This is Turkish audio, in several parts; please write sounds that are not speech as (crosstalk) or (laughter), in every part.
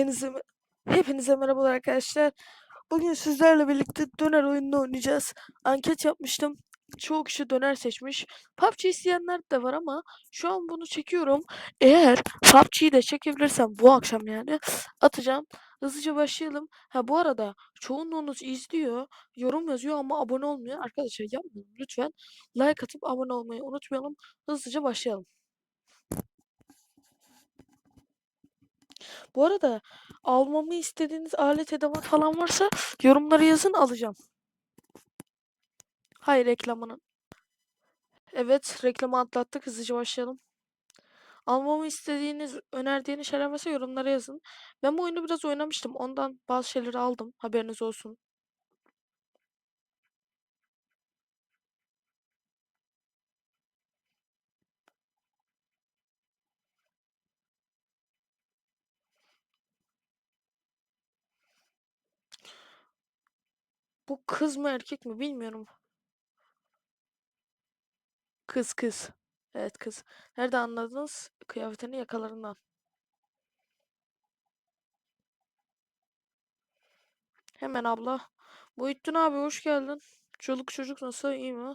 Hepinize, hepinize merhabalar arkadaşlar. Bugün sizlerle birlikte döner oyununu oynayacağız. Anket yapmıştım. Çoğu kişi döner seçmiş. PUBG isteyenler de var ama şu an bunu çekiyorum. Eğer PUBG'yi de çekebilirsem bu akşam yani atacağım. Hızlıca başlayalım. Ha bu arada çoğunluğunuz izliyor, yorum yazıyor ama abone olmuyor. Arkadaşlar yapmayın lütfen. Like atıp abone olmayı unutmayalım. Hızlıca başlayalım. Bu arada almamı istediğiniz alet edevat falan varsa yorumlara yazın alacağım. Hayır reklamının. Evet reklamı atlattık hızlıca başlayalım. Almamı istediğiniz, önerdiğiniz şeyler varsa yorumlara yazın. Ben bu oyunu biraz oynamıştım. Ondan bazı şeyleri aldım. Haberiniz olsun. Bu kız mı erkek mi bilmiyorum. Kız kız. Evet kız. Nerede anladınız? Kıyafetini yakalarından. Hemen abla. Muhittin abi hoş geldin. Çoluk çocuk nasıl iyi mi?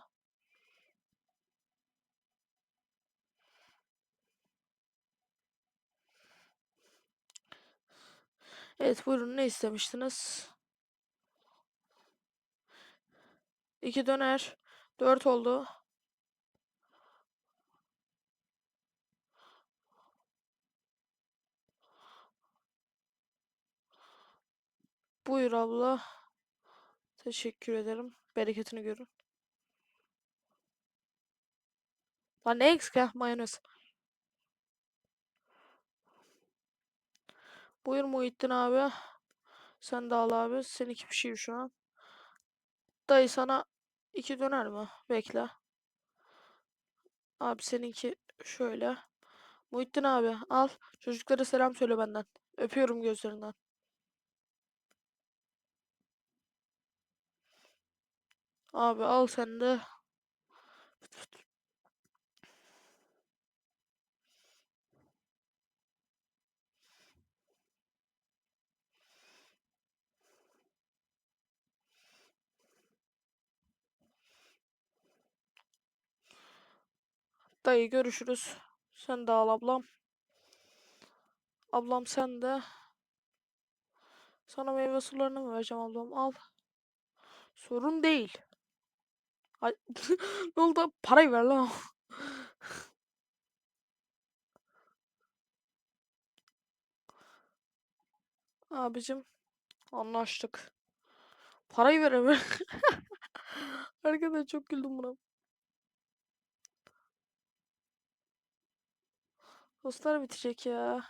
Evet buyurun ne istemiştiniz? İki döner. Dört oldu. Buyur abla. Teşekkür ederim. Bereketini görün. Lan ne eksik ya mayonez. Buyur Muhittin abi. Sen de al abi. Seninki pişiyor şu an. Dayı sana iki döner mi? Bekle. Abi seninki şöyle. Muhittin abi al. Çocuklara selam söyle benden. Öpüyorum gözlerinden. Abi al sen de. Dayı görüşürüz. Sen de al ablam. Ablam sen de. Sana meyve sularını mı vereceğim ablam? Al. Sorun değil. Ay, (laughs) ne oldu? Parayı ver lan. (laughs) Abicim anlaştık. Parayı ver hemen. (laughs) Arkadaşlar çok güldüm buna. Dostlar bitecek ya.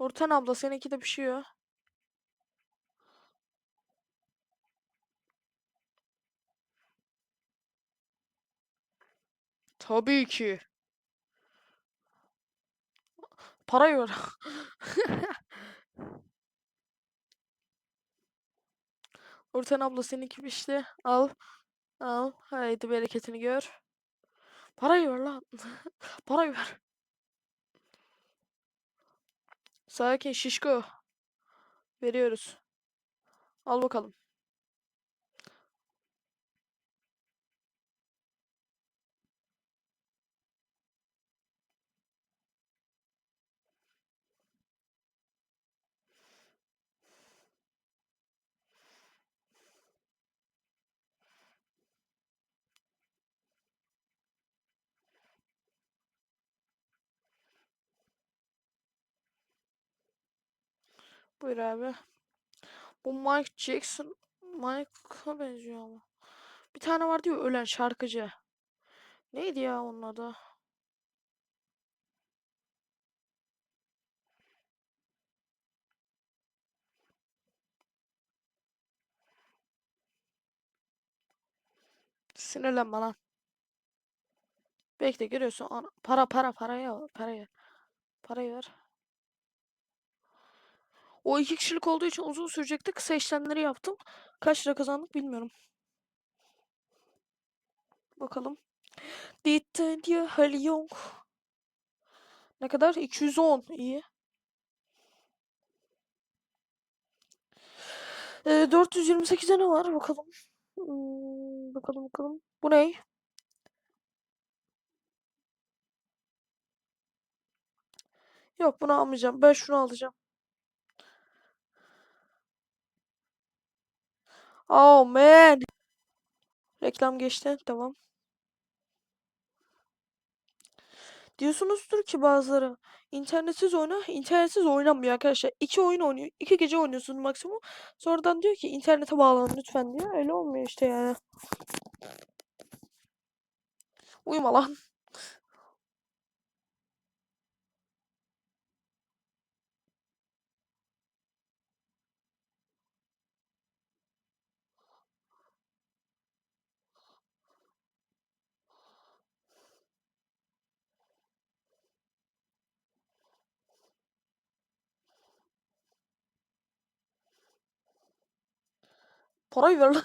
Nurten abla seninki de pişiyor. Tabii ki. Parayı ver. (laughs) Nurten abla seninki pişti. Al. Al. Haydi bereketini gör. Parayı ver lan. (laughs) Parayı ver. Sakin şişko. Veriyoruz. Al bakalım. Buyur abi. Bu Mike Jackson. Mike'a benziyor ama. Bir tane vardı ya ölen şarkıcı. Neydi ya onun adı? Sinirlenme lan. Bekle görüyorsun. Ana- Para para paraya paraya. Parayı ver. O iki kişilik olduğu için uzun sürecekti. Kısa işlemleri yaptım. Kaç lira kazandık bilmiyorum. Bakalım. Detanya Halyong. Ne kadar? 210. İyi. Ee, e, 428'e ne var? Bakalım. Hmm, bakalım bakalım. Bu ne? Yok bunu almayacağım. Ben şunu alacağım. Oh man. Reklam geçti. Tamam. Diyorsunuzdur ki bazıları internetsiz oyna, internetsiz oynanmıyor arkadaşlar. İki oyun oynuyor, iki gece oynuyorsun maksimum. Sonradan diyor ki internete bağlan lütfen diyor. Öyle olmuyor işte yani. Uyuma lan. Parayı ver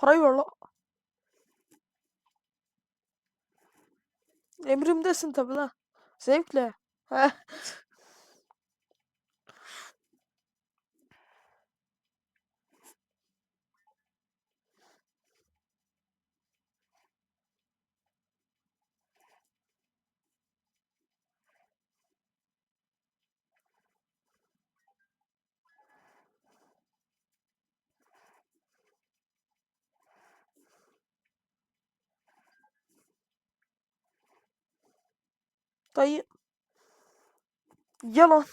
Parayı ver lan. Emrimdesin tabi lan. Zevkle. Dayı. Yalan.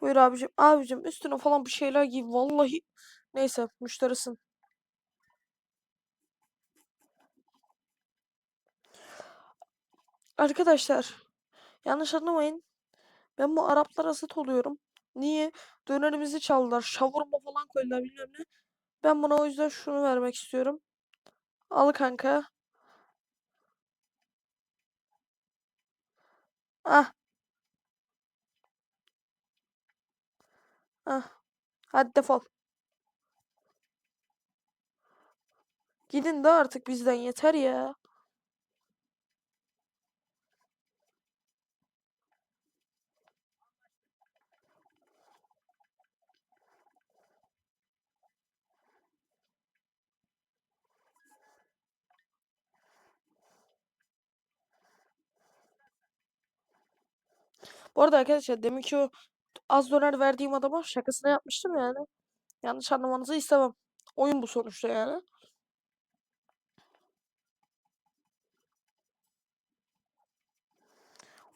Buyur abicim. Abicim üstüne falan bir şeyler giy. Vallahi. Neyse müşterisin. Arkadaşlar. Yanlış anlamayın. Ben bu Araplara zıt oluyorum. Niye? Dönerimizi çaldılar. Şavurma falan koydular bilmem ne. Ben buna o yüzden şunu vermek istiyorum. Al kanka. Ah. Ah. Hadi defol. Gidin de artık bizden yeter ya. Bu arada arkadaşlar deminki o az döner verdiğim adama şakasına yapmıştım yani. Yanlış anlamanızı istemem. Oyun bu sonuçta yani.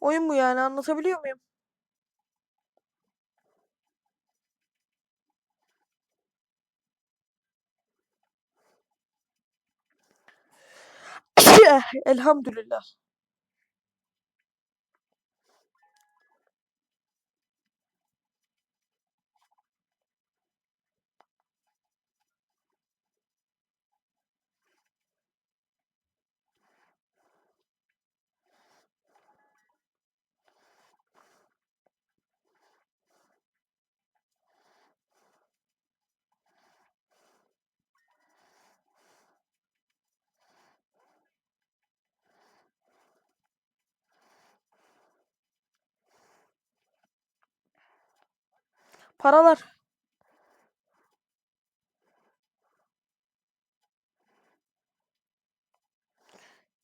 Oyun bu yani anlatabiliyor muyum? (clears throat) Elhamdülillah. Paralar.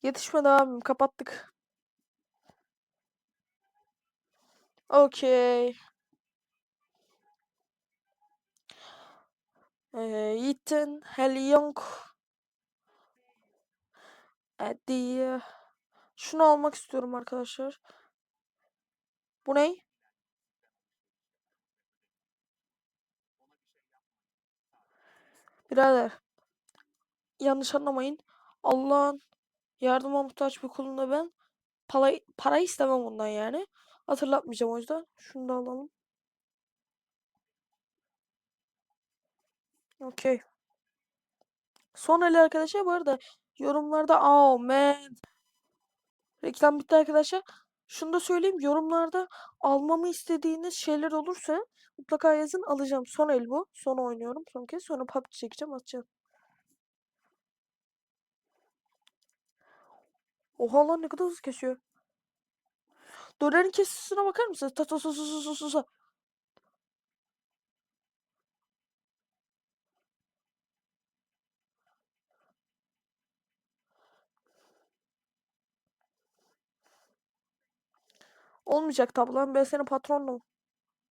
Yetişmedi abim kapattık. Okey. Ee, Ethan, Heli Young. Hadi. Şunu almak istiyorum arkadaşlar. Bu ne? Birader yanlış anlamayın. Allah'ın yardıma muhtaç bir kulunda ben para, para istemem ondan yani. Hatırlatmayacağım o yüzden. Şunu da alalım. Okey. Son eli arkadaşlar bu arada yorumlarda oh man reklam bitti arkadaşlar. Şunu da söyleyeyim yorumlarda almamı istediğiniz şeyler olursa mutlaka yazın alacağım. Son el bu. Son oynuyorum son kez. Sonra PUBG çekeceğim atacağım. Oha lan ne kadar hızlı kesiyor. Dönerin kesisine bakar mısınız? Ta ta ta ta ta ta ta. Olmayacak tablan ben senin patronum.